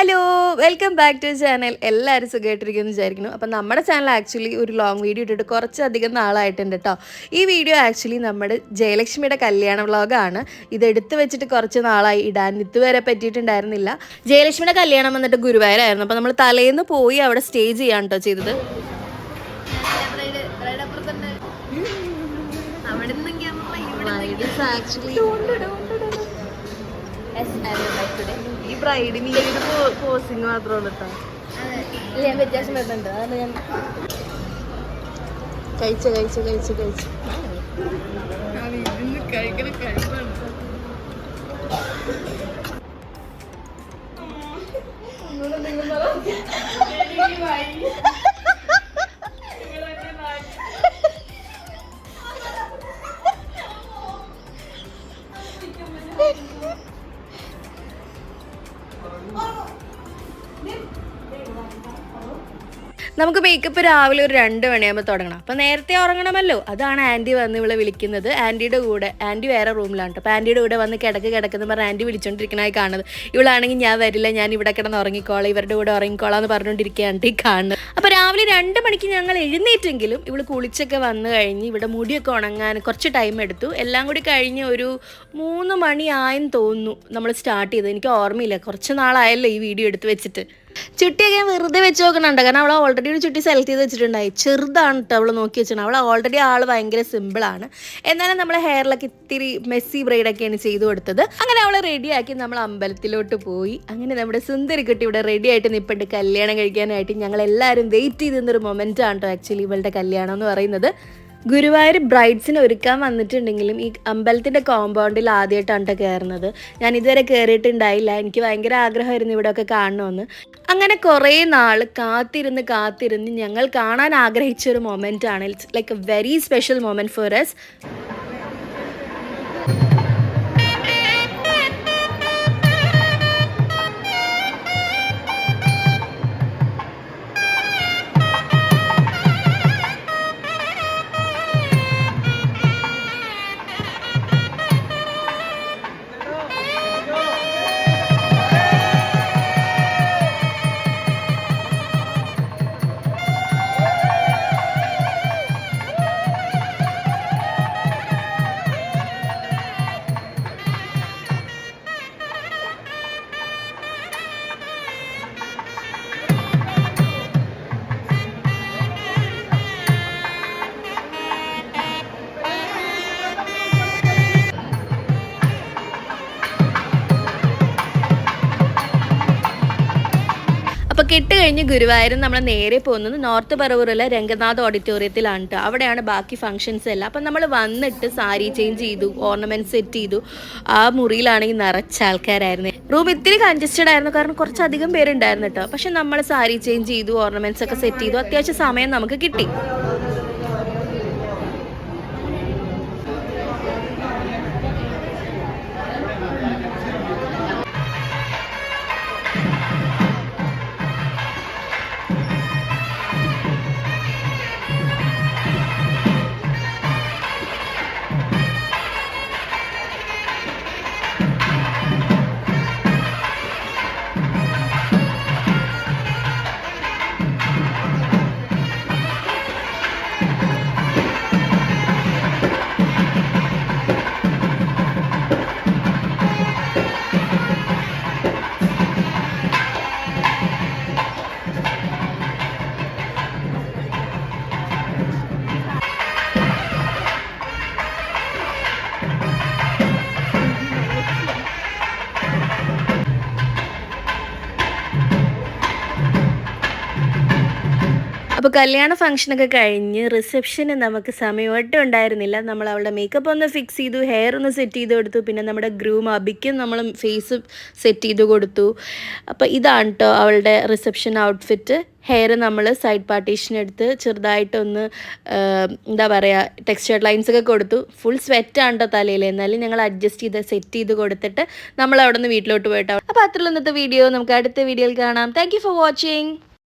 Hello welcome back to channel എല്ലാവരും സുഖമായിട്ടിരിക്കുമെന്ന് വിചാരിക്കുന്നു. അപ്പം നമ്മുടെ ചാനൽ ആക്ച്വലി ഒരു ലോങ് വീഡിയോ ഇട്ടിട്ട് കുറച്ചധികം നാളായിട്ടുണ്ട് കേട്ടോ ഈ വീഡിയോ ആക്ച്വലി നമ്മുടെ ജയലക്ഷ്മിയുടെ കല്യാണ വ്ളോഗാണ് ഇത് എടുത്തു വെച്ചിട്ട് കുറച്ച് നാളായി. ഇടാൻ ഇതുവരെ പറ്റിയിട്ടുണ്ടായിരുന്നില്ല. ജയലക്ഷ്മിയുടെ കല്യാണം വന്നിട്ട് ഗുരുവായൂരായിരുന്നു. അപ്പം നമ്മൾ തലേന്ന് പോയി അവിടെ സ്റ്റേ ചെയ്യാൻ കേട്ടോ ചെയ്തത്. ഈ ബ്രൈഡിന് പോസിങ് മാത്രമാണ് കേട്ടോ ഞാൻ വ്യത്യാസം വരുന്നുണ്ട്. അതാണ് ഞാൻ കഴിച്ച കഴിച്ച കഴിച്ച കഴിച്ച. നമുക്ക് മേക്കപ്പ് രാവിലെ ഒരു രണ്ട് മണിയാകുമ്പോൾ തുടങ്ങണം. അപ്പം നേരത്തെ ഉറങ്ങണമല്ലോ. അതാണ് ആന്റി വന്ന് ഇവിടെ വിളിക്കുന്നത്. ആന്റിയുടെ കൂടെ ആന്റി വേറെ റൂമിലാണ്. കേട്ടോ അപ്പം ആന്റിയുടെ കൂടെ വന്ന് കിടക്ക് കിടക്കുന്ന പറഞ്ഞ് ആന്റി വിളിച്ചുകൊണ്ടിരിക്കണമായി കാണുന്നത്. ഇവളാണെങ്കിൽ ഞാൻ വരില്ല ഞാൻ ഇവിടെ കിടന്ന് ഉറങ്ങിക്കോളാം ഇവരുടെ കൂടെ ഉറങ്ങിക്കോളാം എന്ന് പറഞ്ഞുകൊണ്ടിരിക്കുകയാണ് ഈ കാണുന്നത്. അപ്പോൾ രാവിലെ രണ്ട് മണിക്ക് ഞങ്ങൾ എഴുന്നേറ്റെങ്കിലും ഇവൾ കുളിച്ചൊക്കെ വന്ന് കഴിഞ്ഞ് ഇവിടെ മുടിയൊക്കെ ഉണങ്ങാൻ കുറച്ച് ടൈം എടുത്തു. എല്ലാം കൂടി കഴിഞ്ഞ് ഒരു മൂന്ന് മണിയായെന്ന് തോന്നുന്നു നമ്മൾ സ്റ്റാർട്ട് ചെയ്തത്. എനിക്ക് ഓർമ്മയില്ല. കുറച്ച് നാളായല്ലോ ഈ വീഡിയോ എടുത്ത് വെച്ചിട്ട്. ചുട്ടിയൊക്കെ ഞാൻ വെറുതെ വെച്ച് നോക്കണുണ്ട്. കാരണം അവൾ ഓൾറെഡി ഒരു ചുട്ടി സെലക്ട് ചെയ്ത് വെച്ചിട്ടുണ്ടായി. ചെറുതാണ് കേട്ടോ അവൾ നോക്കി വെച്ചിട്ടുണ്ട് അവൾ ഓൾറെഡി ആൾ ഭയങ്കര സിമ്പിളാണ് എന്നാലും നമ്മൾ ഹെയറിലൊക്കെ ഇത്തിരി മെസ്സി ബ്രൈഡൊക്കെയാണ് ചെയ്തു കൊടുത്തത്. അങ്ങനെ അവളെ റെഡിയാക്കി നമ്മൾ അമ്പലത്തിലോട്ട് പോയി. അങ്ങനെ നമ്മുടെ സുന്ദരി കുട്ടി ഇവിടെ റെഡി ആയിട്ട് നിൽപ്പുണ്ട് കല്യാണം കഴിക്കാനായിട്ട് ഞങ്ങൾ എല്ലാവരും വെയിറ്റ് ചെയ്ത് നിന്നൊരു മൊമെന്റ് ആണ് കേട്ടോ ആക്ച്വലി ഇവളുടെ കല്യാണം എന്ന് പറയുന്നത്. ഗുരുവായൂർ ബ്രൈഡ്സിന് ഒരുക്കാൻ വന്നിട്ടുണ്ടെങ്കിലും ഈ അമ്പലത്തിന്റെ കോമ്പൗണ്ടിൽ ആദ്യമായിട്ടാണ് കേട്ടോ കയറുന്നത്. ഞാൻ ഇതുവരെ കയറിയിട്ടുണ്ടായില്ല. എനിക്ക് ഭയങ്കര ആഗ്രഹമായിരുന്നു ഇവിടെയൊക്കെ കാണണമെന്ന്. അങ്ങനെ കുറേ നാൾ കാത്തിരുന്ന് കാത്തിരുന്ന് ഞങ്ങൾ കാണാൻ ആഗ്രഹിച്ച ഒരു മൊമെന്റ് ആണ്. It's like a very special moment for us അപ്പോൾ കെട്ട് കഴിഞ്ഞ് ഗുരുവായൂരും നമ്മൾ നേരെ പോകുന്നത് നോർത്ത് പറവൂരിലെ രംഗനാഥ് ഓഡിറ്റോറിയത്തിലാണ് കേട്ടോ അവിടെയാണ് ബാക്കി ഫംഗ്ഷൻസ് എല്ലാം. അപ്പം നമ്മൾ വന്നിട്ട് സാരി ചേഞ്ച് ചെയ്തു ഓർണമെന്റ് സെറ്റ് ചെയ്തു. ആ മുറിയിലാണെങ്കിൽ നിറച്ച ആൾക്കാരായിരുന്നു. റൂം ഇത്തിരി കൺജസ്റ്റഡ് ആയിരുന്നു. കാരണം കുറച്ചധികം പേരുണ്ടായിരുന്നു കേട്ടോ പക്ഷെ നമ്മൾ സാരി ചേഞ്ച് ചെയ്തു ഓർണമെന്റ്സ് ഒക്കെ സെറ്റ് ചെയ്തു. അത്യാവശ്യം സമയം നമുക്ക് കിട്ടി. അപ്പോൾ കല്യാണ ഫംഗ്ഷനൊക്കെ കഴിഞ്ഞ് റിസപ്ഷന് നമുക്ക് സമയം ഒട്ടും ഉണ്ടായിരുന്നില്ല. നമ്മൾ അവളുടെ മേക്കപ്പ് ഒന്ന് ഫിക്സ് ചെയ്തു ഹെയർ ഒന്ന് സെറ്റ് ചെയ്ത് കൊടുത്തു. പിന്നെ നമ്മുടെ ഗ്രൂം അബിക്കും നമ്മൾ ഫേസ് സെറ്റ് ചെയ്ത് കൊടുത്തു. അപ്പോൾ ഇതാണ് കേട്ടോ അവളുടെ റിസപ്ഷൻ ഔട്ട്ഫിറ്റ് ഹെയർ നമ്മൾ സൈഡ് പാർട്ടീഷൻ എടുത്ത് ചെറുതായിട്ടൊന്ന് എന്താ പറയുക ടെക്സ്ചർ ലൈൻസ് ഒക്കെ കൊടുത്തു. ഫുൾ സ്വെറ്റാണ് കേട്ടോ തലയിൽ. എന്നാലും ഞങ്ങൾ അഡ്ജസ്റ്റ് ചെയ്ത് സെറ്റ് ചെയ്ത് കൊടുത്തിട്ട് നമ്മൾ അവിടെ നിന്ന് വീട്ടിലോട്ട് പോയിട്ടോ അപ്പോൾ അത്രയുള്ള ഇന്നത്തെ വീഡിയോ നമുക്ക് അടുത്ത വീഡിയോയിൽ കാണാം. Thank for watching